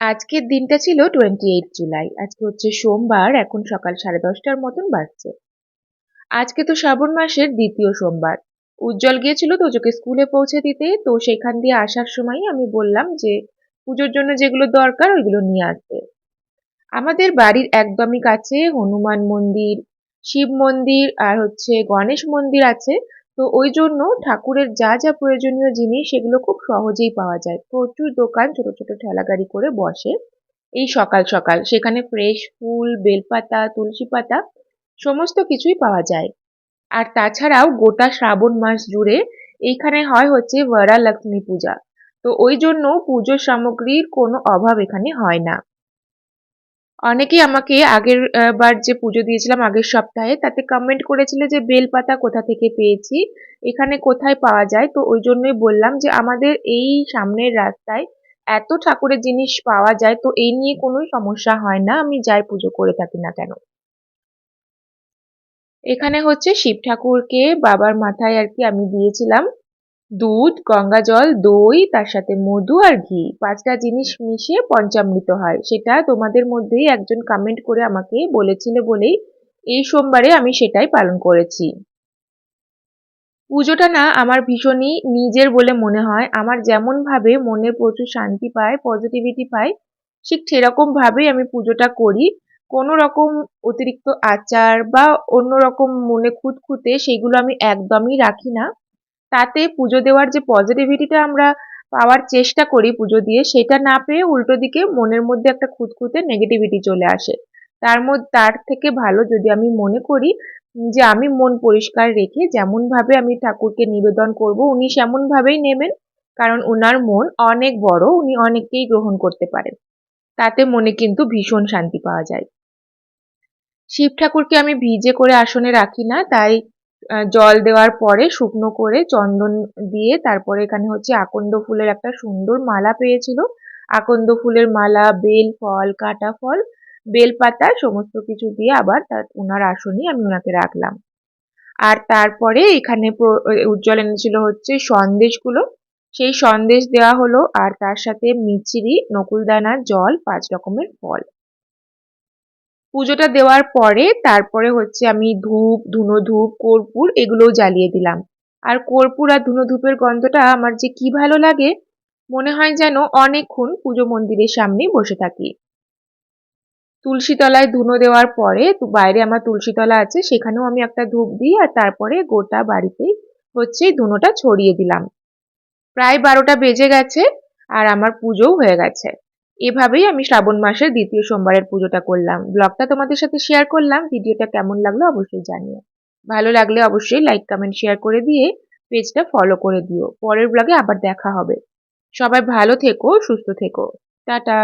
আজকের দিনটা ছিল টোয়েন্টি এইট জুলাই আজকে হচ্ছে সোমবার, এখন সকাল সাড়ে দশটার মতন বাজছে। আজকে তো শ্রাবণ মাসের দ্বিতীয় সোমবার। উজ্জ্বল গিয়েছিল তোজোকে স্কুলে পৌঁছে দিতে, তো সেখান দিয়ে আসার সময় আমি বললাম যে, পুজোর জন্য যেগুলো দরকার ওইগুলো নিয়ে আসতে আমাদের বাড়ির একদমই কাছে হনুমান মন্দির, শিব মন্দির আর হচ্ছে গণেশ মন্দির আছে। তো ওই জন্য ঠাকুরের যা যা প্রয়োজনীয় জিনিস সেগুলো খুব সহজেই পাওয়া যায়। প্রচুর দোকান ছোট ছোট ঠেলা গাড়ি করে বসে। এই সকাল সকাল সেখানে ফ্রেশ ফুল, বেলপাতা, তুলসী পাতা সমস্ত কিছুই পাওয়া যায়। আর তাছাড়াও গোটা শ্রাবণ মাস জুড়ে এইখানে হয় হচ্ছে লক্ষ্মী পূজা। তো ওই জন্য পুজোর সামগ্রীর কোনো অভাব এখানে হয় না। অনেকেই আমাকে আগের বার যে পুজো দিয়েছিলাম আগের সপ্তাহে, তাতে কমেন্ট করেছিল যে বেলপাতা কোথা থেকে পেয়েছি, এখানে কোথায় পাওয়া যায়, তো ওই জন্যই বললাম যে আমাদের এই সামনের রাস্তায় এত ঠাকুরের জিনিস পাওয়া যায়, তো এই নিয়ে কোনো সমস্যা হয় না, আমি যাই পুজো করে থাকি না কেন? এখানে হচ্ছে শিব ঠাকুরকে বাবার মাথায় আর কি আমি দিয়েছিলাম দুধ, গঙ্গা জল, দই, তার সাথে মধু আর ঘি। পাঁচটা জিনিস মিশিয়ে পঞ্চামৃত হয়। সেটা তোমাদের মধ্যেই একজন কমেন্ট করে আমাকে বলেছিলে বলেই এই সোমবারে আমি সেটাই পালন করেছি। পুজোটা না আমার ভীষণই নিজের বলে মনে হয়। আমার যেমন ভাবে মনে প্রচুর শান্তি পায় পজিটিভিটি পায়, ঠিক সেরকম ভাবেই আমি পুজোটা করি। কোনো রকম অতিরিক্ত আচার বা অন্য রকম মনে খুঁতখুঁতে সেগুলো আমি একদমই রাখি না। তাতে পুজো দেওয়ার যে পজিটিভিটিটা আমরা পাওয়ার চেষ্টা করি পুজো দিয়ে, সেটা না পেয়ে উল্টো দিকে মনের মধ্যে একটা খুঁতখুঁতে নেগেটিভিটি চলে আসে। তার মধ্যে তার থেকে ভালো যদি আমি মনে করি যে আমি মন পরিষ্কার রেখে যেমনভাবে আমি ঠাকুরকে নিবেদন করব, উনি সেমনভাবেই নেবেন, কারণ ওনার মন অনেক বড়, উনি অনেককেই গ্রহণ করতে পারেন। তাতে মনে কিন্তু ভীষণ শান্তি পাওয়া যায়। শিব ঠাকুরকে আমি ভিজে করে আসনে রাখি না, তাই জল দেওয়ার পরে শুকনো করে চন্দন দিয়ে তারপরে এখানে হচ্ছে আকন্দ ফুলের একটা সুন্দর মালা পেয়েছিল। আকন্দ ফুলের মালা, বেল, ফল, কাটা ফল বেলপাতা সমস্ত কিছু দিয়ে আবার তার ওনার আসনই আমি ওনাকে রাখলাম। আর তারপরে এখানে উজ্জ্বল এনেছিল হচ্ছে সন্দেশগুলো। সেই সন্দেশ দেওয়া হলো আর তার সাথে মিচিরি নকুলদানা জল, পাঁচ রকমের ফল। পুজোটা দেওয়ার পরে তারপরে হচ্ছে আমি ধূপ ধুনো ধূপ কর্পূর এগুলোও জ্বালিয়ে দিলাম। আর কর্পূর আর ধুনো ধূপের গন্ধটা আমার যে কি ভালো লাগে, মনে হয় যেন অনেকক্ষণ পুজো মন্দিরের সামনেই বসে থাকি। তুলসী তলায় ধুনো দেওয়ার পরে বাইরে আমার তুলসী তলা আছে, সেখানেও আমি একটা ধূপ দিই আর তারপরে গোটা বাড়িতেই হচ্ছে ধুনোটা ছড়িয়ে দিলাম। প্রায় বারোটা বেজে গেছে আর আমার পুজোও হয়ে গেছে। এভাবেই আমি শ্রাবণ মাসের দ্বিতীয় সোমবারের পুজোটা করলাম। ব্লগটা তোমাদের সাথে শেয়ার করলাম। ভিডিওটা কেমন লাগল অবশ্যই জানিও। ভালো লাগলে অবশ্যই লাইক কমেন্ট শেয়ার করে দিয়ে পেজটা ফলো করে দিও। পরের ব্লগে আবার দেখা হবে। সবাই ভালো থেকো, সুস্থ থেকো। টাটা!